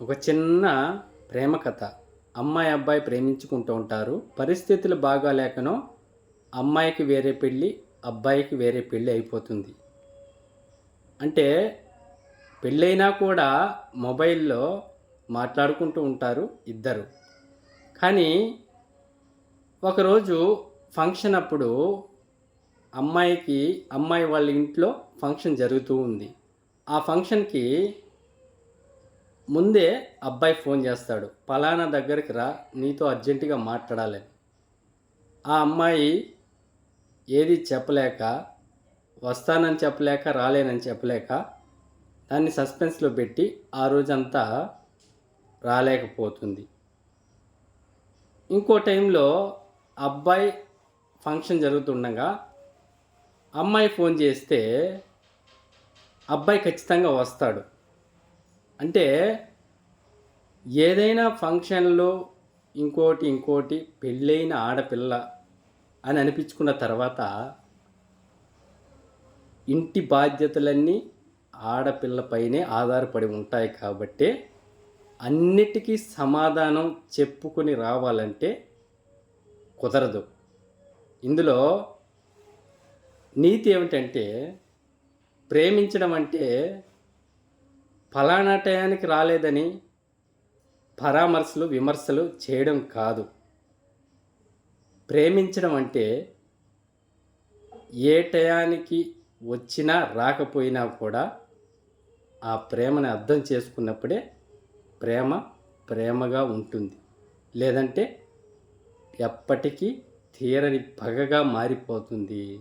ఒక చిన్న ప్రేమ కథ. అమ్మాయి అబ్బాయి ప్రేమించుకుంటూ ఉంటారు. పరిస్థితులు బాగా లేకనో అమ్మాయికి వేరే పెళ్ళి అబ్బాయికి వేరే పెళ్ళి అయిపోతుంది. అంటే పెళ్ళైనా కూడా మొబైల్లో మాట్లాడుకుంటూ ఉంటారు ఇద్దరు. కానీ ఒకరోజు ఫంక్షన్ అప్పుడు అమ్మాయికి అమ్మాయి వాళ్ళ ఇంట్లో ఫంక్షన్ జరుగుతూ ఉంది. ఆ ఫంక్షన్కి ముందే అబ్బాయి ఫోన్ చేస్తాడు. పలానా దగ్గరికి రా నీతో అర్జెంటుగా మాట్లాడాలి. ఆ అమ్మాయి ఏది చెప్పలేక వస్తానని చెప్పలేక రాలేనని చెప్పలేక దాన్ని సస్పెన్స్లో పెట్టి ఆ రోజంతా రాలేకపోతుంది. ఇంకో టైంలో అబ్బాయి ఫంక్షన్ జరుగుతుండగా అమ్మాయి ఫోన్ చేస్తే అబ్బాయి ఖచ్చితంగా వస్తాడు. అంటే ఏదైనా ఫంక్షన్లో ఇంకోటి ఇంకోటి పెళ్ళైన ఆడపిల్ల అని అనిపించుకున్న తర్వాత ఇంటి బాధ్యతలన్నీ ఆడపిల్లపైనే ఆధారపడి ఉంటాయి కాబట్టి అన్నిటికీ సమాధానం చెప్పుకొని రావాలంటే కుదరదు. ఇందులో నీతి ఏమిటంటే ప్రేమించడం అంటే ఫలానా టయానికి రాలేదని పరామర్శలు విమర్శలు చేయడం కాదు. ప్రేమించడం అంటే ఏ టయానికి వచ్చినా రాకపోయినా కూడా ఆ ప్రేమని అర్థం చేసుకున్నప్పుడే ప్రేమ ప్రేమగా ఉంటుంది. లేదంటే ఎప్పటికీ తీరని పగగా మారిపోతుంది.